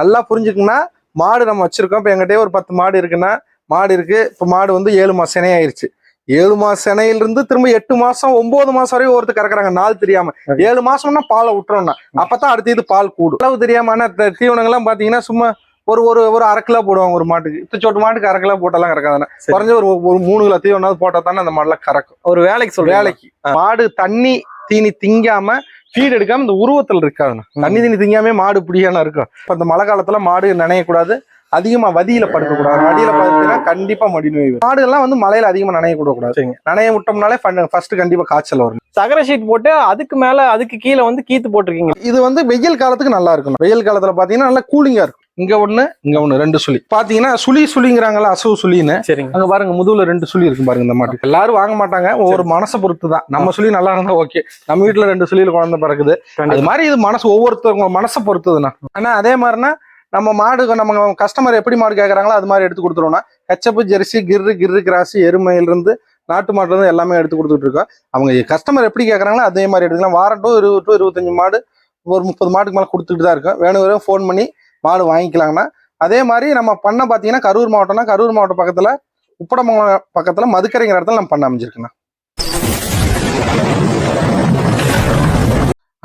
நல்லா புரிஞ்சுக்குன்னா மாடு நம்ம வச்சிருக்கோம். இப்போ எங்கிட்டே ஒரு பத்து மாடு இருக்குன்னா மாடு இருக்கு. இப்போ மாடு வந்து ஏழு மாசம் சினை ஆயிருச்சு. ஏழு மாசம் சினையில இருந்து திரும்ப எட்டு மாசம் ஒன்பது மாசம் வரையும் ஒருத்தர் கறக்குறாங்க. நாள் தெரியாம. ஏழு மாசம்னா பாலை விட்டுறோம்னா அப்பதான் அடுத்த இது பால் கூடும். அளவு தெரியாம தீவனங்கள்லாம் பாத்தீங்கன்னா சும்மா ஒரு ஒரு ஒரு அரை கிலோ போடுவாங்க ஒரு மாட்டுக்கு. இத்தச்சோட்டு மாட்டுக்கு அரை கிலோ போட்டாலாம் கறக்காதானே. குறைஞ்ச ஒரு ஒரு மூணு கிலோ தீவனம் போட்டா தானே அந்த மாடெல்லாம் கறக்கும். ஒரு வேலைக்கு சொல்றேன் வேலைக்கு. மாடு தண்ணி தீனி திங்காம ஃபீட் எடுக்காம இந்த உருவத்தில் இருக்காதுண்ணா. தண்ணி தீனி திங்காமே மாடு பிடிக்கான இருக்கும். இப்போ இந்த மழை காலத்துல மாடு நினையக்கூடாது. அதிகமா வதியில படுக்கக்கூடாது. வடியில படுத்தினா கண்டிப்பா மடி நோய் வரும். மாடுகள்லாம் வந்து மழையில அதிகமா நனைய கூட கூடாது. சரிங்க. நனைய விட்டோம்னாலே ஃபர்ஸ்ட் கண்டிப்பா காய்ச்சல் வரும். சகர ஷீட் போட்டு அதுக்கு மேல அதுக்கு கீழே வந்து கீத்து போட்டிருக்கீங்க. இது வந்து வெயில் காலத்துக்கு நல்லா இருக்கும் வெயில் காலத்துல பாத்தீங்கன்னா நல்லா கூலிங்கா இருக்கும். இங்க ஒண்ணு இங்க ஒண்ணு ரெண்டு சுழி பாத்தீங்கன்னா சுழி சுழிங்கிறாங்கல்ல அசவு சுழின்னு சரிங்க. அங்க பாருங்க முதுகுல ரெண்டு சுழி இருக்கும் பாருங்க இந்த மாட்டுக்கு. எல்லாரும் வாங்க மாட்டாங்க. ஒவ்வொரு மனசை பொறுத்து தான் நம்ம சுழி நல்லா இருந்தா ஓகே. நம்ம வீட்டுல ரெண்டு சுழியில குழந்தை பிறக்குது. அது. மாதிரி இது மனசு ஒவ்வொருத்தவங்க மனசை பொறுத்ததுண்ணா. ஆனா அதே மாதிரினா நம்ம மாடு நம்ம கஸ்டமர் எப்படி மாடு கேட்குறாங்களோ அது மாதிரி எடுத்து கொடுத்துருவோம்னா கச்சப்பு ஜெர்சி கிர்ரு கிர்ரு கிராசி எருமையிலிருந்து நாட்டு மாட்டுல இருந்து எல்லாமே எடுத்து கொடுத்துட்டு இருக்கோம். அவங்க கஸ்டமர் எப்படி கேட்குறாங்களோ அதே மாதிரி எடுத்துக்கலாம். வாரம் இருபது டு இருபத்தஞ்சு மாடு ஒரு முப்பது மாட்டுக்கு மேலே கொடுத்துட்டு தான் இருக்கோம். வேணும் வேணும் ஃபோன் பண்ணி மாடு வாங்கிக்கலாங்கண்ணா. அதே மாதிரி நம்ம பண்ண பார்த்தீங்கன்னா கரூர் மாவட்டம்னா கரூர் மாவட்டம் பக்கத்தில் உப்படமங்கலம் பக்கத்தில் மதுக்கரைங்கிற இடத்துல நம்ம பண்ண அமைஞ்சிருக்குண்ணா.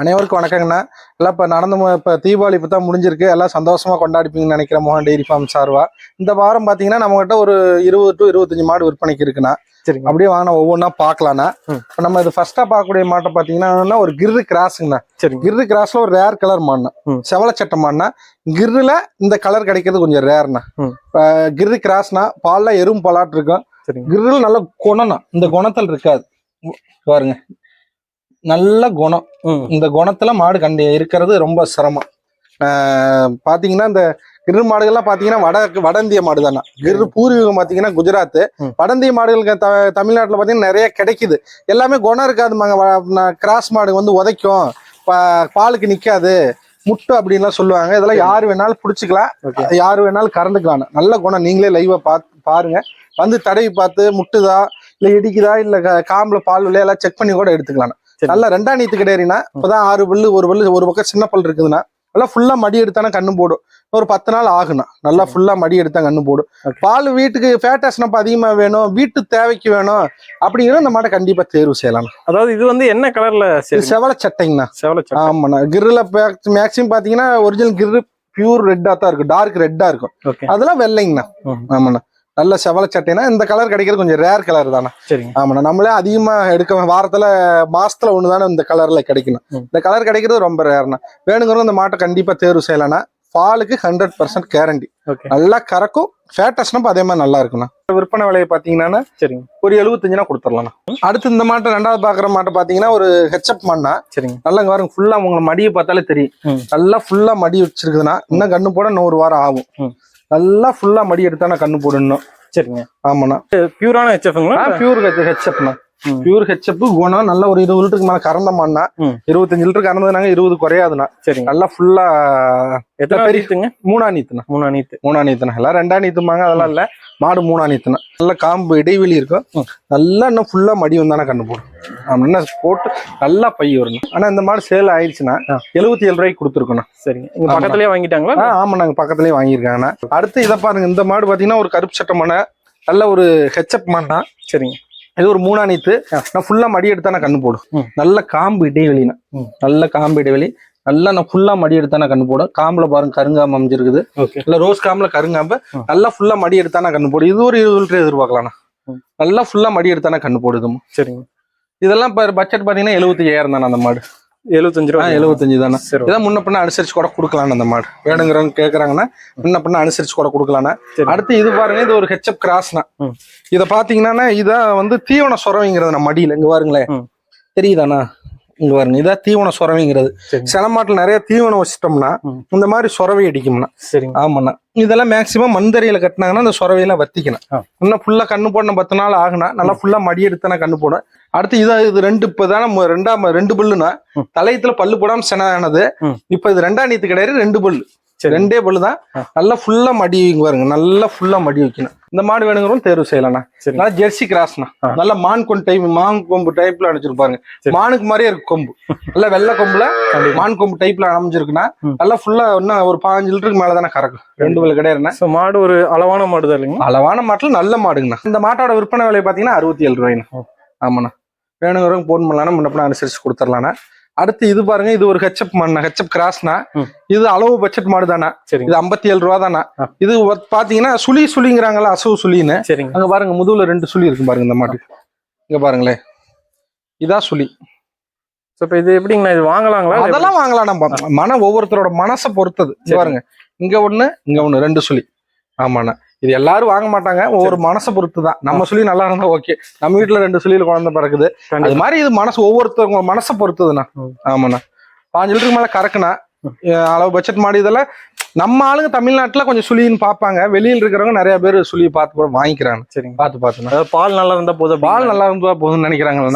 அனைவருக்கும் வணக்கங்கண்ணா. எல்லாம் இப்போ நடந்து இப்போ தீபாவளி இப்போ தான் முடிஞ்சிருக்கு. எல்லாம் சந்தோஷமா கொண்டாடிப்பீங்கன்னு நினைக்கிறேன் மோகன் டெய்ரி ஃபார்ம் சார்வா. இந்த வாரம் பார்த்தீங்கன்னா நம்மகிட்ட ஒரு இருபது டு இருபத்தஞ்சு மாடு விற்பனைக்கு இருக்குண்ணா. சரிங்க. அப்படியே வாங்கினா ஒவ்வொன்றா பார்க்கலாண்ணா. இப்போ நம்ம இது ஃபர்ஸ்டா பார்க்கக்கூடிய மாட்டை பார்த்தீங்கன்னா ஒரு கிர்ரு கிராஸுங்கண்ணா. சரிங்க. கிர்ரு கிராஸ்ல ஒரு ரேர் கலர் மாடுண்ணா. ம். செவலச்சட்டை மாடுண்ணா. கிர்ருல இந்த கலர் கிடைக்கிறது கொஞ்சம் ரேர்ண்ணா. கிர்ரு கிராஸ்னா பால்ல எறும் பாலாட்டு இருக்கும். கிரில் நல்ல குணம்னா இந்த குணத்தில் இருக்காது. பாருங்க. நல்ல குணம். இந்த குணத்துல மாடு கண்டு இருக்கிறது ரொம்ப சிரமம். பாத்தீங்கன்னா இந்த கிரு மாடுகள்லாம் பாத்தீங்கன்னா வட வட இந்திய மாடு தானே கிரு பூர்வீகம் பாத்தீங்கன்னா குஜராத் ம். வட இந்திய மாடுகளுக்கு த தமிழ்நாட்டுல பாத்தீங்கன்னா நிறைய கிடைக்குது. எல்லாமே குணம் இருக்காது கிராஸ் மாடு வந்து உதைக்கும். பா- பாலுக்கு நிக்காது. முட்டு அப்படின்லாம் சொல்லுவாங்க. இதெல்லாம். யாரு வேணாலும் பிடிச்சிக்கலாம். யாரு வேணாலும் கறந்துக்கலாம் நல்ல குணம். நீங்களே லைவா பார்த்து பாருங்க. வந்து தடவி பார்த்து முட்டுதா இல்ல இடிக்குதா இல்ல காம்புல பால் விளையா எல்லாம் செக் பண்ணி கூட எடுத்துக்கலாம். நல்ல ரெண்டாம் நீத்து கிடையாதுன்னா இப்பதான் ஆறு பல்லு ஒரு பல்லு ஒரு பக்கம் சின்ன பல் இருக்குதுன்னா நல்லா ஃபுல்லா மடி எடுத்தானா கண்ணு போடும். ஒரு பத்து நாள் ஆகுனா நல்லா ஃபுல்லா மடி எடுத்தா கண்ணு போடும். பால் வீட்டுக்கு ஃபேட்டாஸ்னப்ப அதிகமா வேணும் வீட்டு தேவைக்கு வேணும் அப்படிங்கிற இந்த மாட்டை கண்டிப்பா தேர்வு செய்யலாம். அதாவது இது வந்து என்ன கலர்ல செவல சட்டைங்கண்ணா. செவல சட்டை. ஆமாண்ணா. கிரில் மேக்ஸிமம் பாத்தீங்கன்னா ஒரிஜினல் கிரு பியூர் ரெட்டா தான் இருக்கும். டார்க் ரெட்டா இருக்கும். அதெல்லாம் வெள்ளைங்கண்ணா. ஆமாண்ணா. நல்ல செவல சட்டைனா இந்த கலர் கிடைக்கிறது கொஞ்சம் ரேர் கலர் தானே. சரிங்க. ஆமாண்ணா நம்மளே அதிகமா எடுக்க வாரத்துல மாசத்துல ஒண்ணு தானே இந்த கலர்ல கிடைக்கணும். இந்த கலர் கிடைக்கிறது ரொம்ப ரேர்னா வேணுங்கிறவங்க இந்த மாட்டை கண்டிப்பா தேர்வு செய்யலாம்னா பாலுக்கு ஹண்ட்ரட் பர்சன்ட் கேரண்டி நல்லா கறக்கும் ஃபேட்டஸ்னப்ப அதே மாதிரி நல்லா இருக்குண்ணா. விற்பனை விலையை பாத்தீங்கன்னா சரிங்க. ஒரு எழுபத்தஞ்சுனா கொடுத்துடலாம்ண்ணா அடுத்து இந்த மாட்டை ரெண்டாவது பாக்குற மாட்டை பாத்தீங்கன்னா ஒரு ஹெச்அப் மண்ணா. சரிங்க. நல்லா பாருங்க ஃபுல்லா உங்க மடியை பார்த்தாலே தெரியும். நல்லா ஃபுல்லா மடி வச்சிருக்குதுன்னா இன்னும் கண்ணு போட ஒரு வாரம் ஆகும். நல்லா ஃபுல்லா மடி எடுத்தானா கண்ணு போடணும் சரிங்க. ஆமாண்ணா. பியூரான ஹெச்எஃப்ங்களா பியூர் ஹெச்அப்ண்ணா ம். பியூர் ஹெச்அப் குணம் நல்ல ஒரு இருபது லிட்டருக்கு மேல கறந்தமான்னா ம். இருபத்தஞ்சு லிட்டர் கறந்ததுனாங்க இருபது குறையாதுண்ணா. சரிங்க. நல்லா ஃபுல்லா எத்தனை பெரிய- மூணா நீத்துண்ணா. மூணு நீத்து. மூணா நீத்துண்ணா. எல்லாம் ரெண்டா நீத்துமாங்க அதெல்லாம் இல்ல. மாடு மூணா நீத்துண்ணா. நல்ல காம்பு இடைவெளி இருக்கும். நல்லா இன்னும் ஃபுல்லா மடி வந்தானே கண்ணு போடும். என்ன போட்டு நல்லா பை வரணும் ஆனா இந்த மாடு சேல் ஆயிடுச்சுன்னா. எழுபத்தி ஏழு ரூபாய்க்கு கொடுத்துருக்கோண்ணா. சரிங்க. இங்க. பக்கத்துலயே வாங்கிட்டாங்களா? ஆமா நாங்க பக்கத்துலயே வாங்கியிருக்காங்கண்ணா. அடுத்து இதை பாருங்க. இந்த மாடு பாத்தீங்கன்னா ஒரு கருப்பு சட்டை மனை நல்ல ஒரு ஹெச்அப் மண்ணா. சரிங்க. இது ஒரு மூணா நீத்து. நான் ஃபுல்லா மடி எடுத்தா நான் கண்ணு போடும். நல்ல காம்பு இடைவெளினா. நல்ல காம்பு இடைவெளி. நல்லா நான் ஃபுல்லா மடி எடுத்தா நான் கண்ணு போடும். காம்புல பாருங்க கருங்காம்பு அமைஞ்சிருக்குது. இல்ல ரோஸ் காம்புல கருங்காம்பு. நல்லா ஃபுல்லா மடி எடுத்தா நான் கண்ணு போடும். இது ஒரு இருபது லிட்டர் எதிர்பார்க்கலாம்ண்ணா ம். நல்லா ஃபுல்லா மடி எடுத்தா நான் கண்ணு போடுதும் சரிங்க. இதெல்லாம் பட்ஜெட் பாத்தீங்கன்னா எழுபத்தி ஐயாயிரம் தானே அந்த மாடு. எழுபத்தஞ்சு ரூபா எழுபத்தஞ்சு தானே. சரி இதான் முன்ன பின்ன அனுசரிச்சு கூட கொடுக்கலான்னு அந்த மாடு. வேணுங்கிறவங்க கேக்குறாங்கன்னா முன்ன பின்ன அனுசரிச்சு கூட கொடுக்கலாண்ணா சரி. அடுத்து இது பாருங்க இது ஒரு ஹெச்அப் கிராஸ்னா. இத பாத்தீங்கன்னா இதான் வந்து தீவன சொரவிங்கிறது நம்ம மடியில. இங்க பாருங்களேன். தெரியுதாண்ணா? இங்க பாருங்க இதான் தீவன சொரவிங்கிறது. சில மாட்டுல நிறைய தீவனம் வச்சிட்டோம்னா. இந்த மாதிரி சொரவை அடிக்கும்னா. சரிங்க. ஆமாண்ணா. இதெல்லாம் மேக்சிமம் மந்தரையில கட்டினாங்கன்னா அந்த சொரவையெல்லாம் வத்திக்கணும். இன்னும் ஃபுல்லா கண்ணு போடணும் பத்து நாள் ஆகுனா நல்லா ஃபுல்லா மடி எடுத்தானா கண்ணு போடும் அடுத்து இதா இது ரெண்டு இப்பதானே ரெண்டாம் ரெண்டு பல்லுனா. தலையத்துல பல்லு போடாம செனானது. இப்ப இது ரெண்டாம் நீத்து கிடையாது ரெண்டு பல்லு. சரி. ரெண்டே பல்லு தான். நல்லா ஃபுல்லா மடி பாருங்க நல்லா ஃபுல்லா மடி வைக்கணும். இந்த மாடு வேணுங்கிறவங்க தேர்வு செய்யலாம்ண்ணா. நல்லா ஜெர்சி கிராஸ்ண்ணா. நல்ல மான் கொண்டு டைப் மான் கொம்பு டைப்ல அடிச்சிருப்பாருங்க சரி. மானுக்கு மாதிரியே இருக்கு கொம்பு. நல்ல வெள்ளை கொம்புல மான் கொம்பு டைப்ல அமைஞ்சிருக்குன்னா. நல்லா ஃபுல்லா இன்னும் ஒரு பாஞ்சு லிட்டருக்கு மேல தானே கறக்கும். ரெண்டு வேலை கிடையாதுண்ணா. சோ மாடு ஒரு அளவான மாடு தான் இல்லைங்களா? அளவான மாட்டுல நல்ல மாடுங்கண்ணா. இந்த மாட்டோட விற்பனை விலை பாத்தீங்கன்னா அறுபத்தி ஏழு ரூபாய்ண்ணா. ஆமாண்ணா. வேணுங்கிறவங்க போன் பண்ணலாம் முன்னப்பட அனுசரிச்சு கொடுத்துடலாண்ணா அடுத்து இது பாருங்க இது ஒரு ஹெச்எப் மண்ணா ஹெச்எப் கிராஸ்னா. இது அளவு பட்ஜெட் மாடு தானே? சரிங்க. இது ஐம்பத்தி ஏழு ரூபா தானே. இது பாத்தீங்கன்னா சுழி சுழிங்கிறாங்களா அசவு சுழின்னு சரிங்க. அங்க பாருங்க முதுகுல ரெண்டு சுழி இருக்கு பாருங்க இந்த மாட்டுக்கு இங்க பாருங்களேன். இதான் சுழி இப்ப இது எப்படிங்கண்ணா? இது வாங்கலாங்களா? அதெல்லாம் வாங்கலாம். நம்ம மன ஒவ்வொருத்தரோட மனசை பொறுத்தது. சரி. பாருங்க. இங்க ஒண்ணு இங்க ஒண்ணு ரெண்டு சுழி ஆமாண்ணா. இது எல்லாரும் வாங்க மாட்டாங்க. ஒவ்வொரு மனசை பொறுத்து தான் நம்ம சுழி நல்லா இருந்தா ஓகே. நம்ம வீட்டுல ரெண்டு சுழியில குழந்தை பிறக்குது. அது. மாதிரி இது மனசு ஒவ்வொருத்தவங்க மனசை பொறுத்ததுண்ணா. ஆமாண்ணா. பாஞ்சு லிட்டருக்கு மேல கறக்குண்ணா. அளவு பட்ஜெட் மாடு இதெல்லாம் நம்ம ஆளுங்க தமிழ்நாட்டுல கொஞ்சம் சுழின்னு பார்ப்பாங்க வெளியில இருக்கிறவங்க நிறைய பேர் சுழி பார்த்து கூட வாங்கிக்கிறாங்க. சரிங்க. பார்த்து அதாவது பால் நல்லா இருந்தா போதும் பால் நல்லா இருந்தா போதும்னு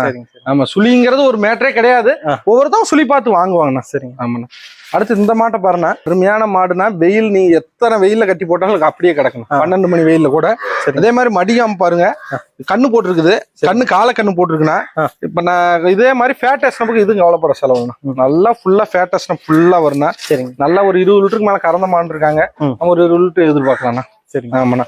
சரி. ஆமா சுழிங்கிறது ஒரு மேட்டரே கிடையாது. ஒவ்வொருத்தவங்க சுழி பார்த்து வாங்குவாங்கண்ணா. சரிங்க. ஆமாண்ணா. அடுத்து இந்த மாட்டை பாருண்ணா. அருமையான மாடுனா வெயில் நீ எத்தனை வெயில்ல கட்டி போட்டாலும் அப்படியே கிடக்கணும். பன்னெண்டு மணி வெயில்ல கூட. சரி. அதே மாதிரி மடியாம பாருங்க. கண்ணு போட்டிருக்குது. சரி. கண்ணு கால கண்ணு போட்டிருக்குண்ணா. ஆ. இப்ப நான் இதே மாதிரி ஃபேட் அஸ்னப்புக்கு இது கவலைப்பட செலவுண்ணா. நல்லா ஃபுல்லா ஃபேட் அஸ்னம் ஃபுல்லா வரும்ண்ணா சரிங்க. நல்லா ஒரு இருபது லிட்டருக்கு மேல கறந்த மாடு இருக்காங்க. அவங்க ஒரு இருபது லிட்டர் எதிர்பார்க்கலாம்ண்ணா சரிங்க. ஆமாண்ணா.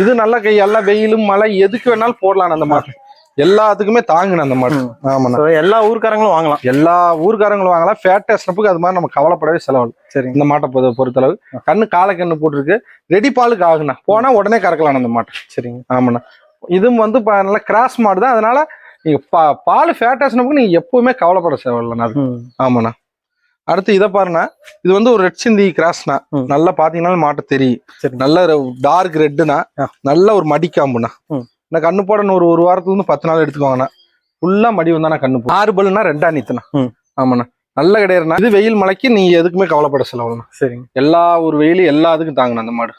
இது நல்ல கை எல்லாம் வெயிலும் மழை எதுக்கு வேணாலும் போடலாம் அந்த மாட்டு. எல்லாத்துக்குமே தாங்குண்ணா அந்த மாடு. ஆமாண்ணா. எல்லா ஊர்க்காரங்களும் வாங்கலாம். எல்லா ஊர்க்காரங்களும் வாங்கலாம். ஃபேட் அஸ்னப்புக்கு அது மாதிரி நம்ம கவலைப்படவே செலவு சரிங்க இந்த மாட்டை பொறு- பொறுத்தளவு. கண்ணு காலை கண்ணு போட்டிருக்கு. ரெடி பாலுக்கு ஆகுண்ணா. போனா உடனே கறக்கலாம் அந்த மாட்டை. சரிங்க. ஆமாண்ணா. இதுவும் வந்து நல்ல கிராஸ் மாடு தான். அதனால நீங்க பா பால் ஃபேட்டாஸ்னுக்கு நீங்க எப்பவுமே கவலைப்பட தேவையில்லைண்ணா அது. ஆமாண்ணா. அடுத்து இதை பாருண்ணா. இது வந்து ஒரு ரெட் சிந்தி கிராஸ்னா. நல்லா பாத்தீங்கன்னா மாட்டை தெரியும். சரி. நல்ல டார்க் ரெட்டுனா. நல்ல ஒரு மடிக்காம்புண்ணா. இந்த கண்ணு போட இன்னும் ஒரு ஒரு வாரத்துல இருந்து பத்து நாள் எடுத்துக்கோங்கண்ணா ஃபுல்லா மடி வந்தானா கண்ணு போ- ஆறு பல்லுனா ரெண்டா நீத்துண்ணா. ஆமாண்ணா. நல்ல கிடையாதுண்ணா. இது வெயில் மழைக்கு நீங்க எதுக்குமே கவலைப்பட செலவுண்ணா. சரிங்க. எல்லா ஒரு வெயிலும் எல்லாத்துக்கும் தாங்கண்ணா அந்த மாடு.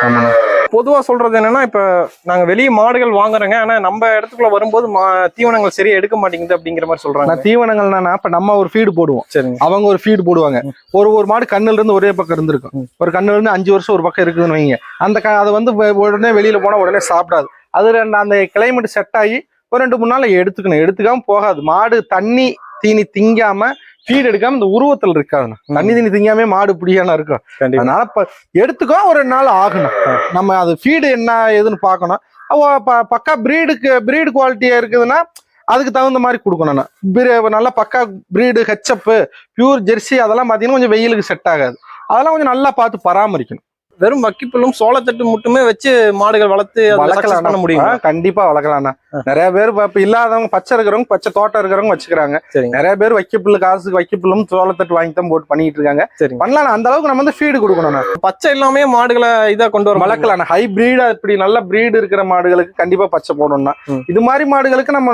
ஆமாண்ணா. பொதுவா சொல்றது என்னன்னா இப்ப நாங்க வெளிய மாடுகள் வாங்குறோங்க. ஆனா நம்ம இடத்துக்குள்ள வரும்போது மா- தீவனங்கள் சரியா எடுக்க மாட்டேங்குது அப்படிங்கிற மாதிரி சொல்றாங்க. தீவனங்கள்னா இப்ப நம்ம ஒரு ஃபீடு போடுவோம். சரிங்க. அவங்க ஒரு ஃபீடு போடுவாங்க. ஒரு ஒரு மாடு கண்ணுல இருந்து ஒரே பக்கம் இருந்திருக்கும். ஒரு கண்ணுல இருந்து அஞ்சு வருஷம் ஒரு பக்கம் இருக்குதுன்னு வைங்க. அந்த க- அது வந்து உடனே வெளியில போனா உடனே சாப்பிடாது. அது ரெண்டு அந்த கிளைமேட் செட் ஆகி ஒரு ரெண்டு மூணு நாள் எடுத்துக்கணும். எடுத்துக்காம போகாது. மாடு தண்ணி தீனி திங்காம ஃபீட் எடுக்காம இந்த உருவத்தில் இருக்காதுண்ணா. தண்ணி தீனி திங்காம மாடு இப்படியான இருக்கும். அதனால இப்ப எடுத்துக்கோ ஒரு ரெண்டு நாள் ஆகணும். நம்ம அது ஃபீடு என்ன ஏதுன்னு பார்க்கணும். பக்கா பிரீடுக்கு பிரீடு குவாலிட்டியா இருக்குதுன்னா அதுக்கு தகுந்த மாதிரி கொடுக்கணும் நான். நல்லா பக்கா பிரீடு ஹெச்அப் பியூர் ஜெர்சி அதெல்லாம் பாத்தீங்கன்னா கொஞ்சம் வெயிலுக்கு செட் ஆகாது. அதெல்லாம் கொஞ்சம் நல்லா பார்த்து பராமரிக்கணும். வெறும் வக்கிப்புல்லும் சோளத்தட்டு மட்டுமே வச்சு மாடுகள் வளர்த்து வளர்க்கலாம் பண்ண முடியும்? கண்டிப்பா வளர்க்கலாம்ண்ணா நிறைய பேர் இப்ப- இல்லாதவங்க பச்சை இருக்கிறவங்க பச்சை தோட்டம் இருக்கிறவங்க வச்சுக்கிறாங்க. நிறைய பேர் வைக்கப்புல்லு காசுக்கு வைக்கப்புல்லும் சோளத்தட்டு வாங்கி தான் போட்டு பண்ணிட்டு இருக்காங்க. பண்ணலாம் அந்த அளவுக்கு நம்ம வந்து ஃபீடு கொடுக்கணும் பச்சை இல்லாமே மாடுகளை இதா கொண்டு வர வளர்க்கலாம் ஹை பிரீடா இப்படி நல்ல பிரீடு இருக்கிற மாடுகளுக்கு கண்டிப்பா பச்சை போடணும்னா. இது மாதிரி மாடுகளுக்கு நம்ம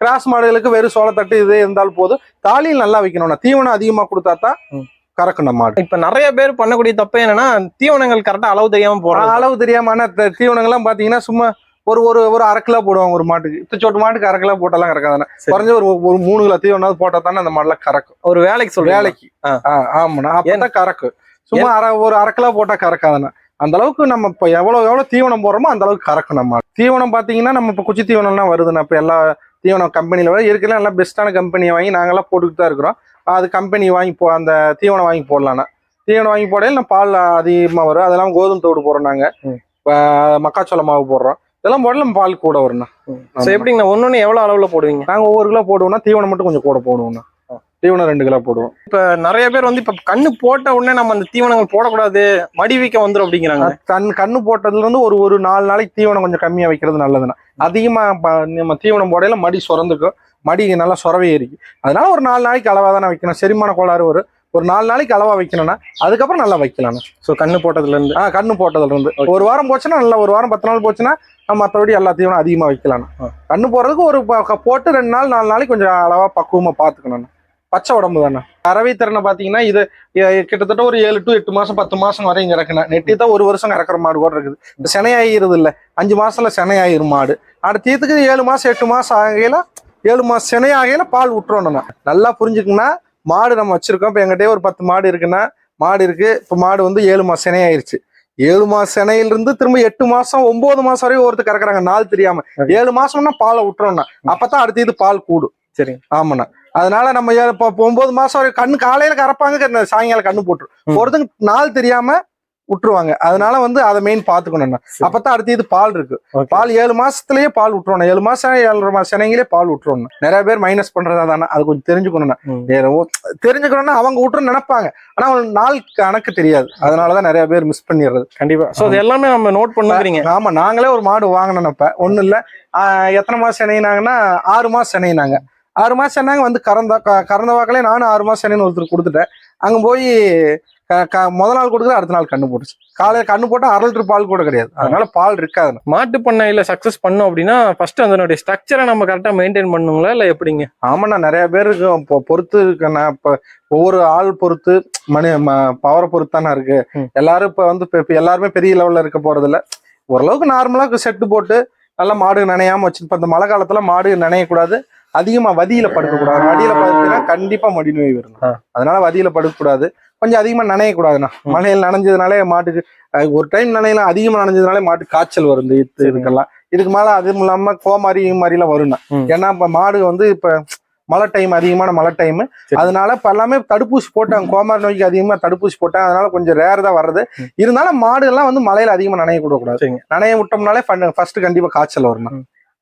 கிராஸ் மாடுகளுக்கு வெறும் சோளத்தட்டு இதே இருந்தால் போதும். தாலியில் நல்லா வைக்கணும்னா தீவனம் அதிகமா கொடுத்தா தான். கறக்கணும் மாடு. இப்ப நிறைய பேர் பண்ணக்கூடிய தப்பு என்னன்னா தீவனங்கள் கரெக்டா அளவு தெரியாம போறாங்க அளவு தெரியாம தீவனங்கள்லாம் பாத்தீங்கன்னா சும்மா ஒரு ஒரு ஒரு அரை கிலோ போடுவாங்க ஒரு மாட்டுக்கு. இத்தச்சோட்டு மாட்டுக்கு அரை கிலோ போட்டாலாம் கறக்காதானே. குறைஞ்ச ஒரு ஒரு மூணு கிலோ தீவனம் போட்டா தானே அந்த மாடுலாம் கறக்கும். ஒரு வேலைக்கு சொல்றேன் வேலைக்கு. ஆமாண்ணா. அப்பதான் கறக்கும் சும்மா அரை ஒரு அரை கிலோ போட்டா கறக்காதானே அந்த அளவுக்கு நம்ம இப்ப எவ்வளவு எவ்வளவு தீவனம் போடுறோமோ அந்த அளவுக்கு கறக்கும் நம்ம தீவனம் பாத்தீங்கன்னா நம்ம இப்ப குச்சி தீவனம்லாம் வருதுண்ணா. இப்ப எல்லா தீவனம் கம்பெனில வர இருக்கிற எல்லாம் பெஸ்ட்டான கம்பெனியை வாங்கி நாங்கெல்லாம் போட்டுக்கிட்டு தான் இருக்கிறோம். அது கம்பெனி வாங்கி போ அந்த தீவனம் வாங்கி போடலாம்ண்ணா தீவனம் வாங்கி போடையில பால் அதிகமா வரும். அதெல்லாம் கோதுமை தோடு போடுறோம் நாங்க. ம். இப்ப மக்காச்சோள மாவு போடுறோம். இதெல்லாம் போடல நம்ம பால் கூட வரும்ண்ணா. சோ எப்படிங்க ஒன்னொன்னு எவ்வளவு அளவுல போடுவீங்க? நாங்க ஒவ்வொரு கிலோ போடுவோம்னா தீவனம் மட்டும் கொஞ்சம் கூட போடுவோம்ண்ணா. தீவனம் ரெண்டு கிலோ போடுவோம். இப்ப நிறைய பேர் வந்து இப்ப கண்ணு போட்ட உடனே நம்ம அந்த தீவனங்கள் போடக்கூடாது மடி வீக்க வந்துரும் அப்படிங்கிறாங்க. தன் கண்ணு போட்டதுல இருந்து ஒரு ஒரு நாலு நாளைக்கு தீவனம் கொஞ்சம் கம்மியா வைக்கிறது நல்லதுண்ணா அதிகமா நம்ம தீவனம் போடையில மடி சுரந்துக்கும். மடி நல்லா சுரவே ஏறிக்கும் அதனால ஒரு நாலு நாளைக்கு அளவா தானே வைக்கணும். செரிமான கோளாறு வரும் ஒரு நாலு நாளைக்கு அளவா வைக்கணும்னா அதுக்கப்புறம் நல்லா வைக்கலாம்ண்ணா சோ கண்ணு போட்டதுல இருந்து. ஆ கண்ணு போட்டதுல இருந்து. ஒரு வாரம் போச்சுன்னா நல்லா ஒரு வாரம் பத்து நாள் போச்சுன்னா நம்ம மற்றபடி எல்லா தீவனம் அதிகமா வைக்கலாம். கண்ணு போடுறதுக்கு ஒரு போட்டு ரெண்டு நாள் நாலு நாளைக்கு கொஞ்சம் அளவா பக்குவமா பாத்துக்கணும். பச்சை உடம்பு தானே? கறவை திறனை பாத்தீங்கன்னா இது கிட்டத்தட்ட ஒரு ஏழு டு எட்டு மாசம் பத்து மாசம் வரையும் இறக்குனா. நெட்டி தான் ஒரு வருஷம் இறக்குற மாடு கூட இருக்குது. இந்த சினையாகிறது இல்ல. அஞ்சு மாசத்துல சினையாயிரும் மாடு. அடுத்ததுக்கு ஏழு மாசம் எட்டு மாசம் ஆகையில ஏழு மாசம் சினையாகையில பால் விட்டுறோம்னா நல்லா புரிஞ்சுக்குன்னா மாடு நம்ம வச்சிருக்கோம். இப்ப எங்கிட்டே ஒரு பத்து மாடு இருக்குன்னா மாடு இருக்கு. இப்ப மாடு வந்து ஏழு மாசம் சினையாயிருச்சு. ஏழு மாசம் செனையில இருந்து திரும்ப எட்டு மாசம் ஒன்பது மாசம் வரையும் ஒருத்தர் கறக்குறாங்க. நாள் தெரியாம. ஏழு மாசம்னா பாலை விட்டுறோம்னா அப்பதான் அடுத்த இது பால் கூடும். சரி ஆமாண்ணா. அதனால நம்ம இப்ப ஒன்பது மாசம் வரை கண்ணு காலையில கறப்பாங்க சாயங்காலம் கண்ணு போட்டுரும். ஒருத்தங்க நாள் தெரியாம விட்டுருவாங்க அதனால வந்து அதை மெயின் பாத்துக்கணும்ண்ணா சரி. அப்பதான் அடுத்த இது பால் இருக்கு. பால் ஏழு மாசத்துலயே பால் விட்டுருவோம் ஏழு மாசம் ஏழரை மாசம் சென்னைங்களே பால் விட்டுருவோம் நிறைய பேர் மைனஸ் பண்றதா தானே. அது கொஞ்சம் ஓ- தெரிஞ்சுக்கணும்னா அவங்க விட்டுருன்னு நினைப்பாங்க. ஆனா அவங்க நாள் கணக்கு தெரியாது. அதனாலதான் நிறைய பேர் மிஸ் பண்ணிடுறது. கண்டிப்பா. சோ அது எல்லாமே நம்ம நோட் பண்ணுங்கிறீங்க. ஆமா நாங்களே ஒரு மாடு வாங்கினோம் இப்ப ஒண்ணும் இல்ல. எத்தனை மாசம் இணையினாங்கன்னா ஆறு மாசம் இணையினாங்க ஆறு மாசம் இணைங்க வந்து கறந்த கறந்த வாக்கிலே நானும் ஆறு மாசம் இணைன்னு ஒருத்தர் கொடுத்துட்டேன். அங்க போய் க- க- முத நாள் கொடுக்குற அடுத்த நாள் கண்ணு போட்டுச்சு. காலையில கண்ணு போட்டா அரை லிட்டர் பால் கூட கிடையாது. அதனால பால் இருக்காது. மாட்டு பண்ணையில சக்சஸ் பண்ணோம் அப்படின்னா ஃபர்ஸ்ட் அதனுடைய ஸ்ட்ரக்சரை நம்ம கரெக்டா மெயின்டைன் பண்ணுங்களா இல்ல எப்படிங்க? ஆமாண்ணா நிறைய பேருக்கு இப்போ பொறுத்து இருக்குண்ணா. இப்ப ஒவ்வொரு ஆள் பொறுத்து மணி பவரை பொறுத்து தானே இருக்கு. எல்லாரும் இப்ப வந்து இப்ப- எல்லாருமே பெரிய லெவல்ல இருக்க போறது இல்ல ஓரளவுக்கு நார்மலா செட்டு போட்டு நல்லா மாடு நனையாம வச்சு இப்ப இந்த மழை காலத்துல மாடு நனையக்கூடாது. அதிகமா வதியில படுக்கக்கூடாது வடியில படுத்தினா கண்டிப்பா மடி நோய் வரும். அதனால வதியில படுக்கக்கூடாது கொஞ்சம் அதிகமா நனையக்கூடாதுண்ணா. மழையில் நனைஞ்சதுனாலே மாட்டுக்கு ஒரு டைம் நனையலாம் அதிகமா நனைஞ்சதுனாலே மாட்டுக்கு காய்ச்சல் வரும் இந்த சரிங்க. இதுக்கெல்லாம் இதுக்கு மேல அதுவும் இல்லாம கோமாரி மாதிரி எல்லாம் வரும்ண்ணா. ஏன்னா இப்ப மாடு வந்து இப்ப மழை டைம் அதிகமான மழை டைம். அதனால இப்ப எல்லாமே தடுப்பூசி போட்டாங்க கோமாரி நோய்க்கு அதிகமா தடுப்பூசி போட்டாங்க அதனால கொஞ்சம் ரேர் தான் வர்றது. இருந்தாலும் மாடு எல்லாம் வந்து மழையில அதிகமா நனைய கூட கூடாது. நனைய விட்டோம்னாலே ஃபர்ஸ்ட் கண்டிப்பா காய்ச்சல் வரும்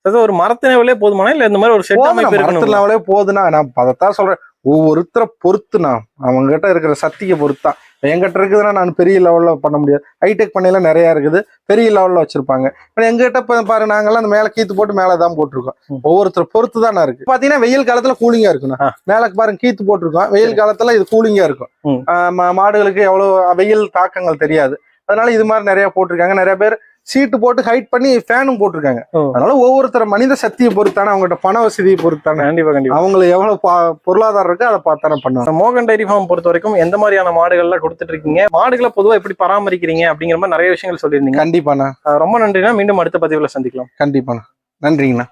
அதாவது ஒரு மரத்தினவிலே போதுமானா? இல்ல இந்த மாதிரி ஒரு செட் அமைப்பு லெவலே போதுன்னா நான் அதைத்தான் சொல்றேன். ஒவ்வொருத்தரை பொறுத்துனா அவங்க கிட்ட இருக்கிற சக்தியை பொறுத்தான் என்கிட்ட இருக்குதுன்னா நான் பெரிய லெவல்ல பண்ண முடியாது. ஹைடெக் பண்ணையில நிறைய இருக்குது. பெரிய லெவல்ல வச்சிருப்பாங்க. இப்ப எங்கிட்ட இப்ப பாரு நாங்கெல்லாம் அந்த மேல கீத்து போட்டு மேல தான் போட்டிருக்கோம். ஒவ்வொருத்தர் பொறுத்து தான் இருக்கு பாத்தீங்கன்னா வெயில் காலத்துல கூலிங்கா இருக்குண்ணா. மேல பாருங்க கீத்து போட்டிருக்கோம். வெயில் காலத்துல இது கூலிங்கா இருக்கும். மாடுகளுக்கு எவ்வளவு வெயில் தாக்கங்கள் தெரியாது. அதனால இது மாதிரி நிறைய போட்டிருக்காங்க. நிறைய பேர் சீட்டு போட்டு ஹைட் பண்ணி ஃபேனும் போட்டிருக்காங்க. அதனால ஒவ்வொருத்தர மனித சக்தியை பொறுத்தானே அவங்ககிட்ட பண வசதியை பொறுத்தானே. கண்டிப்பா கண்டிப்பா. அவங்களுக்கு எவ்வளவு பொருளாதாரம் இருக்கு அதை பார்த்தானே பண்ணுவாங்க. மோகன் டைரி ஃபார்ம் பொறுத்த வரைக்கும் எந்த மாதிரியான மாடுகள்லாம் கொடுத்துட்டு இருக்கீங்க மாடுகளை பொதுவா எப்படி பராமரிக்கிறீங்க அப்படிங்கிற மாதிரி நிறைய விஷயங்கள் சொல்லியிருந்தீங்க. கண்டிப்பாண்ணா. ரொம்ப நன்றினா மீண்டும் அடுத்த பதிவுல சந்திக்கலாம். கண்டிப்பாண்ணா. நன்றிங்கண்ணா.